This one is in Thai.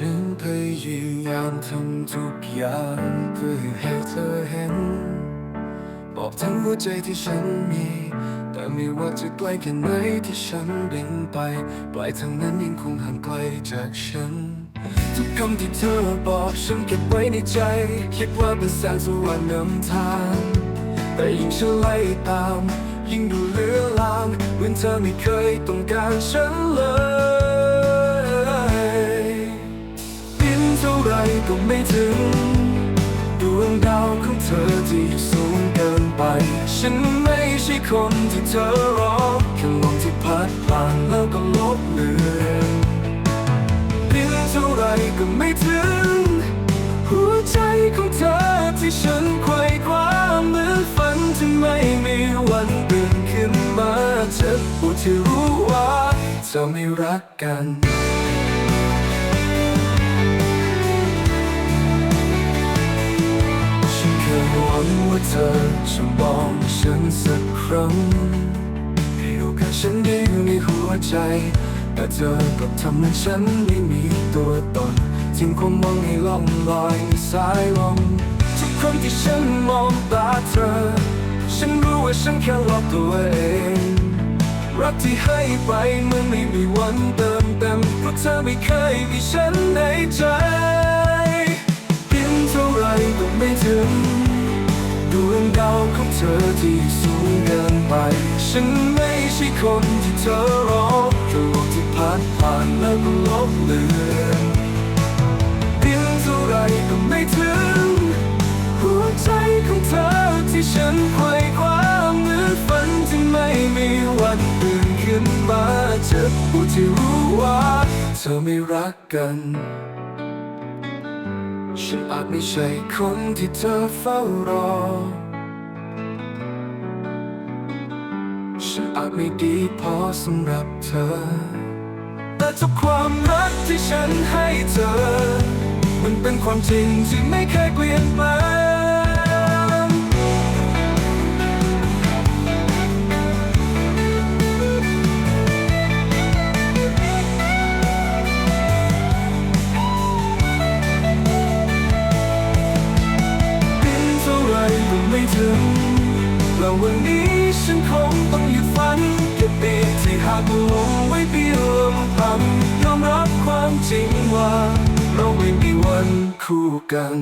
ฉันพยายามทำทุกอย่างเพื่อให้เธอเห็น บอกทั้งหัวใจที่ฉันมี แต่ไม่ว่าจะไกลแค่ไหนที่ฉันบินไปปลายทางนั้นยังคงห่างไกลจากฉัน ทุกคำที่เธอบอกฉันเก็บไว้ในใจคิดว่าเป็นแสงสว่างนำทาง แต่ยิ่งฉันไล่ตาม ยิ่งดูเลือลางเหมือนเธอไม่เคยต้องการฉันเลย เท่าไรก็ไม่ถึง ดวงดาวของเธอที่สูงเกินไป ฉันไม่ใช่คนที่เธอรอแค่ลมที่พัดผ่านแล้วก็ลบเลือนบินเท่าไรก็ไม่ถึง หัวใจของเธอที่ฉันไขว่คว้าเหมือนฝันที่ไม่มีวันตื่ยนขึ้นมาเจ็บปวดที่รู้ว่าเธอไม่รักกัน เธอจะมองฉันสักครั้งให้โอกาสฉันได้อยู่ในหัวใจ แต่เธอก็ทำให้ฉันไม่มีตัวตนทิ้งความหวังให้ล่องลอยสายลมทุกครั้งที่ฉันมองตาเธอ ฉันรู้ว่าฉันแค่หลอกตัวเอง รักที่ให้ไปมันไม่มีวันเติมเต็มเพราะเธอไม่เคยมีฉันในใจ เธอที่สูงเกินไป ฉันไม่ใช่คนที่เธอรอแค่โลกที่พัดผ่านแล้วก็ลบเลือนเพียงเท่าไรก็ไม่ถึง หัวใจของเธอที่ฉันไขว่คว้าเหมือนฝันที่ไม่มีวันตื่นขึ้นมาเจ็บปวดที่รู้ว่าเธอไม่รักกันฉันอาจไม่ใช่คนที่เธอเฝ้ารอ ฉันอาจไม่ดีพอสำหรับเธอ แต่ทุกความรักที่ฉันให้เธอ มันเป็นความจริงที่ไม่เคยเปลี่ยนแปลงบินเท่าไรก็ไม่ถึงแล้ววันนี้ฉันคงากลงไว้เพียงลำพังยอมรับความจริงว่า เราไม่มีวันคู่กัน